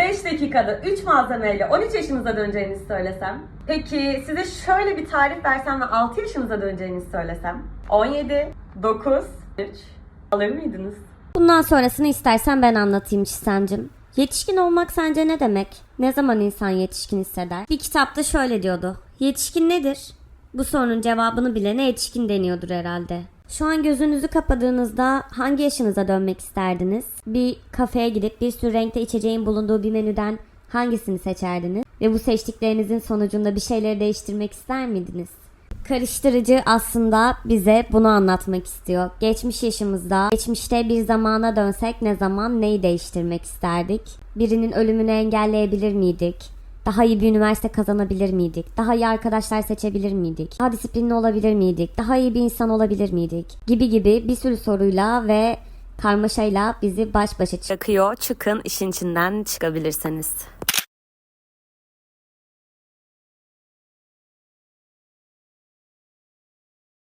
5 dakikada 3 malzemeyle 13 yaşınıza döneceğinizi söylesem. Peki size şöyle bir tarif versem ve 6 yaşınıza döneceğinizi söylesem. 17, 9, 3. Alır mıydınız? Bundan sonrasını istersen ben anlatayım Çisemcim. Yetişkin olmak sence ne demek? Ne zaman insan yetişkin hisseder? Bir kitapta şöyle diyordu. Yetişkin nedir? Bu sorunun cevabını bilene yetişkin deniyordur herhalde. Şu an gözünüzü kapadığınızda hangi yaşınıza dönmek isterdiniz? Bir kafeye gidip bir sürü renkte içeceğin bulunduğu bir menüden hangisini seçerdiniz? Ve bu seçtiklerinizin sonucunda bir şeyleri değiştirmek ister miydiniz? Karıştırıcı aslında bize bunu anlatmak istiyor. Geçmiş yaşımızda, geçmişte bir zamana dönsek ne zaman neyi değiştirmek isterdik? Birinin ölümünü engelleyebilir miydik? Daha iyi bir üniversite kazanabilir miydik? Daha iyi arkadaşlar seçebilir miydik? Daha disiplinli olabilir miydik? Daha iyi bir insan olabilir miydik? Gibi gibi bir sürü soruyla ve karmaşayla bizi baş başa çıkıyor. Çıkın işin içinden çıkabilirseniz.